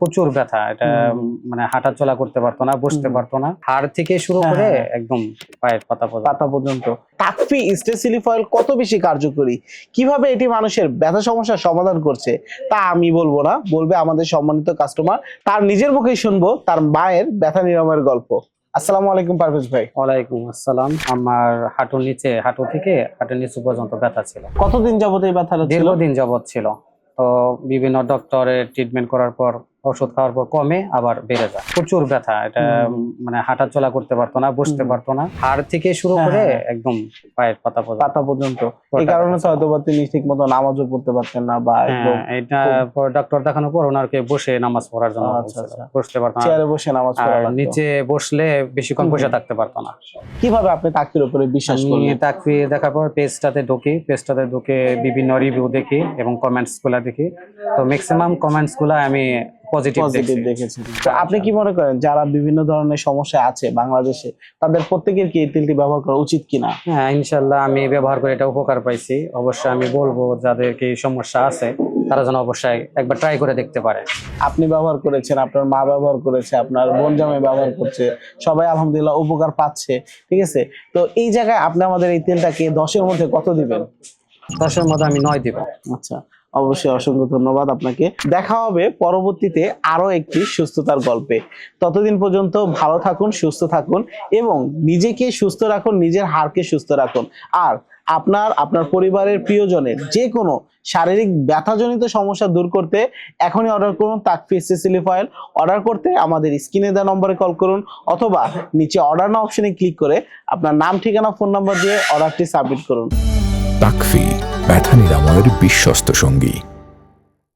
প্রচুর ব্যথা এটা মানে হাঁটা চলা করতে পারতো না বসতে পারতো না। হাড় থেকে শুরু হ্যাঁ, করে হ্যাঁ। একদম পায়ের পাতা পর্যন্ত। পাতা পর্যন্ত। টাকফি স্টেসিলিফ অয়েল কত বেশি কার্যকরী? কীভাবে এটি মানুষের ব্যথা সমস্যার সমাধান করছে তা আমি বলব না। বলবে আমাদের সম্মানিত কাস্টমার তার নিজের মুখেই শুনব তার মায়ের ব্যথা নিরাময়ের গল্প। আসসালামু আলাইকুম পারভেজ ভাই। ওয়ালাইকুম আসসালাম। আমার হাঁটুর নিচে হাঁটু থেকে হাঁটুর নিচু পর্যন্ত ব্যথা ছিল। কতদিন যাবত এই ব্যথাটা ছিল? দীর্ঘদিন যাবৎ ছিল। তো বিভিন্ন ডক্টরের ট্রিটমেন্ট করার পর ওষুধ খাওয়ার পর কমে আবার বেড়ে যায়। প্রচুর ব্যথা এটা মানে হাঁটা চলা করতে পারতো না বসতে পারতো না। হাড় থেকে শুরু হ্যাঁ, করে হ্যাঁ। একদম পায়ের পাতা পর্যন্ত। পাতা পর্যন্ত। এই কারণে হয়তো বা তিনি ঠিক মতো নামাজও পড়তে পারতেন না বা হ্যাঁ এটা পর ডক্টর দেখানোর পর ওনাকে বসে নামাজ পড়ার জন্য আচ্ছা। আচ্ছা। বসতে পারতো না। চেয়ারে বসে নামাজ আর পড়া নিচে বসলে বেশিক্ষণ। বসে থাকতে পারতো না। কীভাবে আপনি তাকফির উপরে বিশ্বাস করলেন? তাকফি দেখার পর পেজটাতে ঢুকি পেজটাতে ঢুকে বিভিন্ন রিভিউ দেখি এবং কমেন্টসগুলা দেখি। তো ম্যাক্সিমাম কমেন্টসগুলা আমি পজিটিভ দেখেছেন তো আপনি কি মনে করেন যারা বিভিন্ন ধরনের সমস্যা আছে বাংলাদেশে তাদের প্রত্যেকের কি এই তেলটি ব্যবহার করা উচিত কিনা? হ্যাঁ ইনশাল্লাহ আমি ব্যবহার করে এটা উপকার পাইছি। অবশ্যই আমি বলব যাদেরকে এই সমস্যা আছে তারা যেন অবশ্যই একবার ট্রাই করে দেখতে পারে। আপনি ব্যবহার করেছেন আপনার মা ব্যবহার করেছে আপনার বোন জামাই ব্যবহার করছে সবাই আলহামদুলিল্লাহ উপকার পাচ্ছে ঠিক আছে? তো এই জায়গায় আপনি আমাদের এই তেলটাকে দশের মধ্যে কত দিবেন? দশের মধ্যে আমি নয় দিব। আচ্ছা। অবশ্যই অসংখ্য ধন্যবাদ আপনাকে। দেখা হবে পরবর্তীতে আরও একটি সুস্থতার গল্পে। ততদিন পর্যন্ত ভালো থাকুন, সুস্থ থাকুন এবং নিজেকে সুস্থ রাখুন, নিজের হাড়কে সুস্থ রাখুন। আর আপনার আপনার পরিবারের প্রিয়জনের যে কোনো শারীরিক ব্যথাজনিত সমস্যা দূর করতে এখনই অর্ডার করুন তাকফি সিসিলিফ অয়েল অর্ডার করতে আমাদের স্ক্রিনে দেওয়া নম্বরে কল করুন অথবা নিচে অর্ডার না অপশনে ক্লিক করে আপনার নাম, ঠিকানা ফোন নাম্বার দিয়ে অর্ডারটি সাবমিট করুন। তাকফি ব্যথা নিরাময়ের বিশ্বস্ত সঙ্গী।